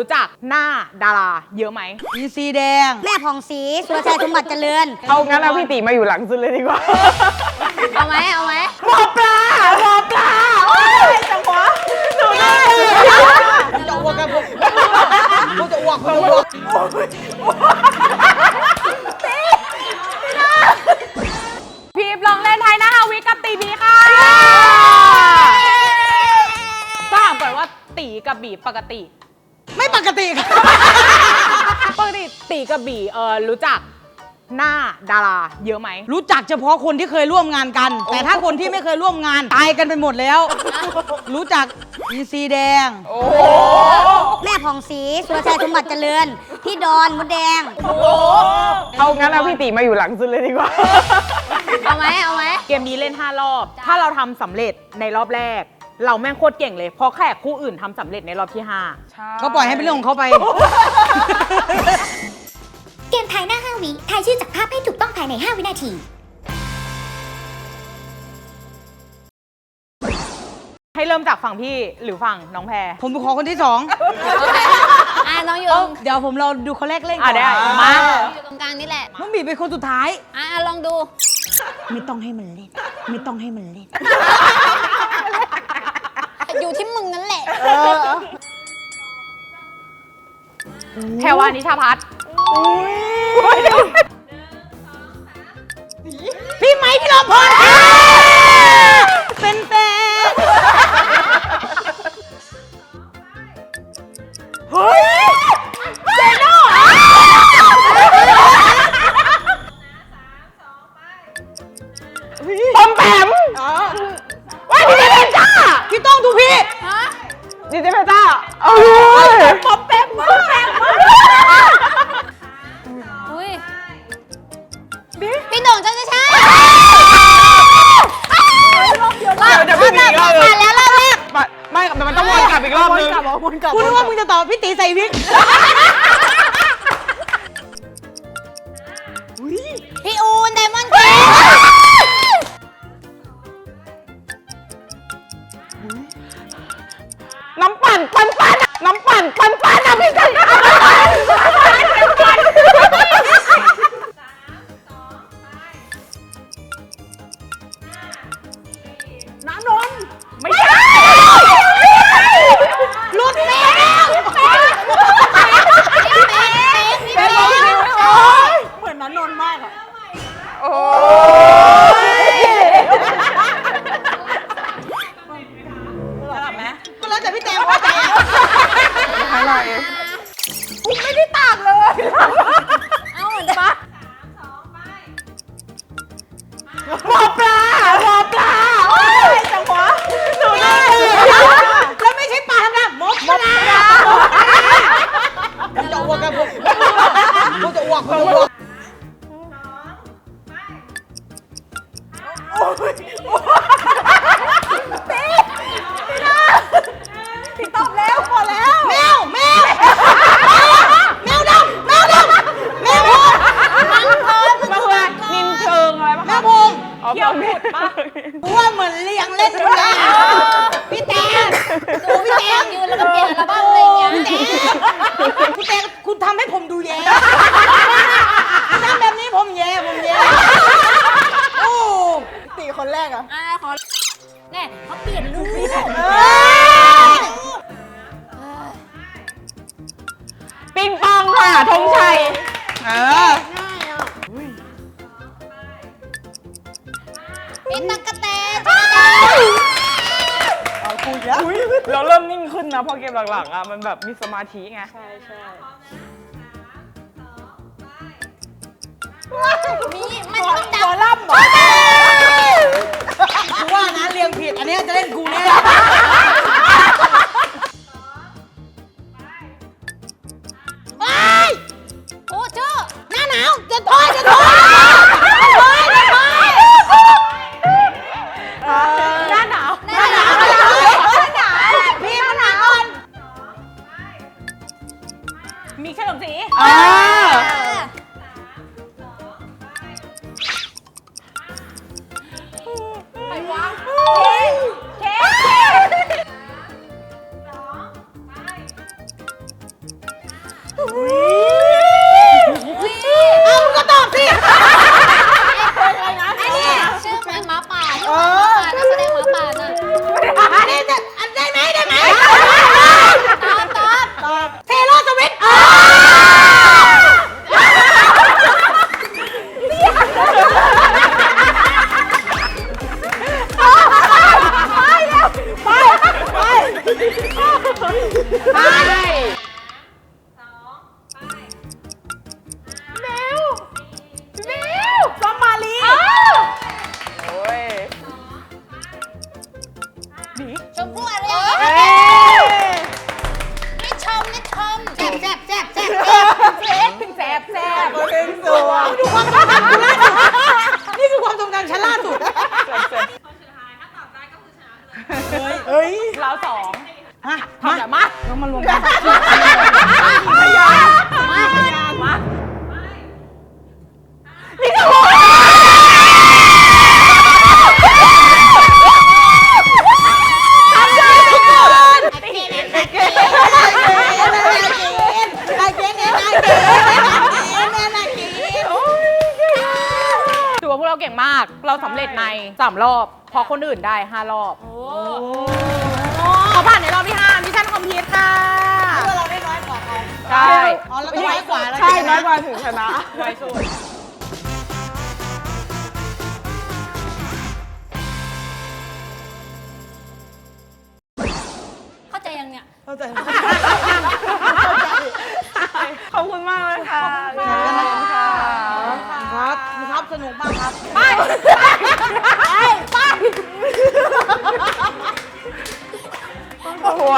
รู้จักหน้าดาราเยอะไหมอินซีแดง แม่ผ่องศรีสุรชัยสมบัติเจริญ เอางั้นเอาพี่ตีมาอยู่หลังสุดเลยดีกว่าเอาไหมเอาไหมหมอปลาหมอปลาโอ้ยจังหวะหนูได้จะอ้วกกันผมผมจะอ้วกผมจะอ้วกพีบลองเล่นไทยหน้าฮาวิกับตีบีค่ะก็ถามก่อนว่าตีกับบีปกติ ไม่ปกติค่ะปกติตีกับบีเออรู้จักหน้าดารา เยอะไหมรู้จักเฉพาะคนที่เคยร่วมงานกัน แต่ถ้าคนที่ไม่เคยร่วมงานตายกันไปหมดแล้ว รู้จักอินซีแดง แม่ผ่องศรีสุรชัยสมบัติเจริญ พี่ดอนมดแดง เอางั้นเอาพี่ตีมาอยู่หลังสุดเลยดีกว่า เอาไหมเอาไหมเกมนี้เล่น 5 รอบ ถ้าเราทำสำเร็จในรอบแรก เราแม่งโคตรเก่งเลย เพราะแขกคู่อื่นทำสำเร็จในรอบที่ 5 ก็ปล่อยให้เป็นเรื่องของเขาไป เกมทายหน้า 5 วิทายชื่อจากภาพให้ถูกต้องภายใน 5 วินาที ให้เริ่มจากฝั่งพี่หรือฝั่งน้องแพร ผมขอคนที่สองอะน้องอยู่เดี๋ยวผมเราดูเขาแรกเล่นก่อะอนได้มา อยู่ตรงกลางนี่แหละ น้องบีเป็นคนสุดท้าย อะลองดู ไม่ต้องให้มันเล่น ไม่ต้องให้มันเล่น อยู่ที่มึงนั่นแหละแพรวานิชาพัฒน์พี่ไม้พี่ลมพรเป็นแฟนป ดิเจเพนจ้าเอาเลยปอมแปมปอมแปมอุ้ยพี่หน่งจะจะใช่เดี๋ยวพี่มีอีกรอบนึงแล้วรอบแรก ไม่แต่มันต้องวนกลับอีกรอบนึงกูนึกว่ามึงจะตอบพี่ตีใส่วิก นปั่นปันปันอะน้ำปั่นปันปันอะพี่กันน้ำนนไม่ใช่รุดแล้วเป็นลมสิโอ้ยเหมือนนันนนมากอะโอ้ วกผมจะอ้วก เราเริ่มนิ่งขึ้นนะพอเกมหลังๆอะมันแบบมีสมาธิไง ใช่ใช่มีมันต้องดัง ล่ำเหรอ ซอมมาลีชมพู่อะไรเอ้ยนี่ชมนี่ชมแซ่บแซ่บแซ่บแซ่บแซ่บแซ่บตัวเองสวยดูความทรงจำกูล่าสุดนี่คือความทรงจำฉันล่าสุดเฮ้ยเราสอง ฮะทำแบบมาเรามารวมกันพยานมาพยานมาถือว่าพวกเราเก่งมาก เราสำเร็จในสามรอบ พอคนอื่นได้ห้ารอบเขาผ่านในร อบที่ห้ามิชชั่นคอมพลีทค่ะเราได้น้อยกว่าเขาใช่ อ๋อเราต้องน้อยกว่าแล้วใช่น้อยกว่าถึงชนะ ไวสุดเข้าใจยังเนี่ย เข้าใจขอบคุณมากเลยค่ะครับครับสนุกมากครับ ไป ไป ไป หัว